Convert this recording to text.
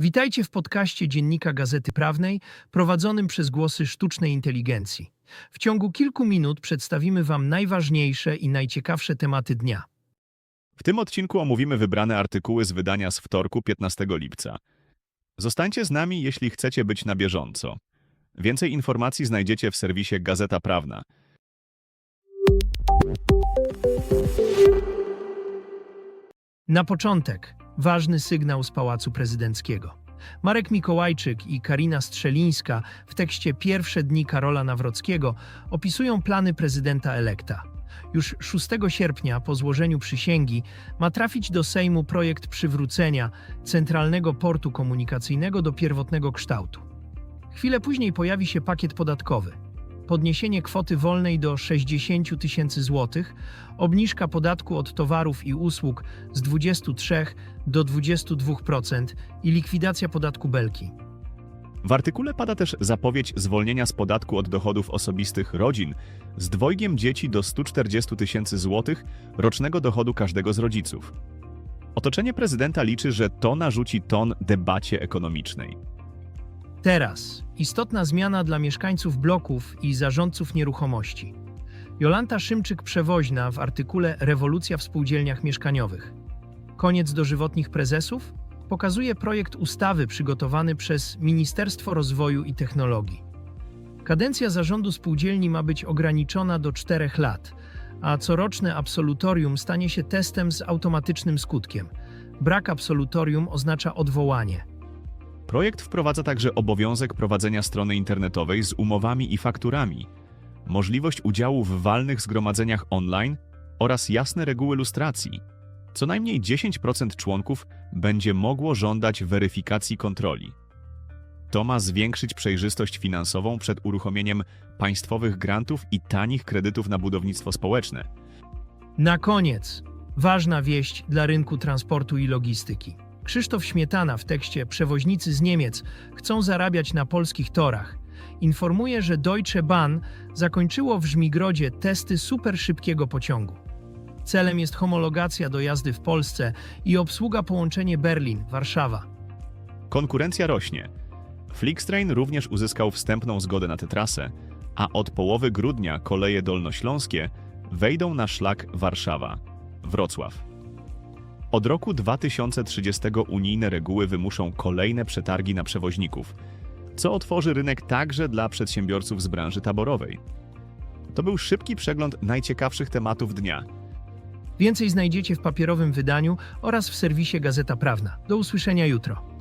Witajcie w podcaście Dziennika Gazety Prawnej prowadzonym przez głosy sztucznej inteligencji. W ciągu kilku minut przedstawimy Wam najważniejsze i najciekawsze tematy dnia. W tym odcinku omówimy wybrane artykuły z wydania z wtorku 15 lipca. Zostańcie z nami, jeśli chcecie być na bieżąco. Więcej informacji znajdziecie w serwisie Gazeta Prawna. Na początek ważny sygnał z Pałacu Prezydenckiego. Marek Mikołajczyk i Karina Strzelińska w tekście Pierwsze dni Karola Nawrockiego opisują plany prezydenta elekta. Już 6 sierpnia po złożeniu przysięgi ma trafić do Sejmu projekt przywrócenia Centralnego Portu Komunikacyjnego do pierwotnego kształtu. Chwilę później pojawi się pakiet podatkowy. Podniesienie kwoty wolnej do 60 tysięcy złotych, obniżka podatku od towarów i usług z 23 do 22% i likwidacja podatku belki. W artykule pada też zapowiedź zwolnienia z podatku od dochodów osobistych rodzin z dwojgiem dzieci do 140 tysięcy złotych rocznego dochodu każdego z rodziców. Otoczenie prezydenta liczy, że to narzuci ton debacie ekonomicznej. Teraz istotna zmiana dla mieszkańców bloków i zarządców nieruchomości. Jolanta Szymczyk-Przewoźna w artykule Rewolucja w spółdzielniach mieszkaniowych. Koniec dożywotnich prezesów pokazuje projekt ustawy przygotowany przez Ministerstwo Rozwoju i Technologii. Kadencja zarządu spółdzielni ma być ograniczona do czterech lat, a coroczne absolutorium stanie się testem z automatycznym skutkiem. Brak absolutorium oznacza odwołanie. Projekt wprowadza także obowiązek prowadzenia strony internetowej z umowami i fakturami, możliwość udziału w walnych zgromadzeniach online oraz jasne reguły lustracji. Co najmniej 10% członków będzie mogło żądać weryfikacji kontroli. To ma zwiększyć przejrzystość finansową przed uruchomieniem państwowych grantów i tanich kredytów na budownictwo społeczne. Na koniec, ważna wieść dla rynku transportu i logistyki. Krzysztof Śmietana w tekście Przewoźnicy z Niemiec chcą zarabiać na polskich torach. Informuje, że Deutsche Bahn zakończyło w Żmigrodzie testy superszybkiego pociągu. Celem jest homologacja do jazdy w Polsce i obsługa połączenie Berlin-Warszawa. Konkurencja rośnie. Flixtrain również uzyskał wstępną zgodę na tę trasę, a od połowy grudnia koleje dolnośląskie wejdą na szlak Warszawa-Wrocław. Od roku 2030 unijne reguły wymuszą kolejne przetargi na przewoźników, co otworzy rynek także dla przedsiębiorców z branży taborowej. To był szybki przegląd najciekawszych tematów dnia. Więcej znajdziecie w papierowym wydaniu oraz w serwisie Gazeta Prawna. Do usłyszenia jutro.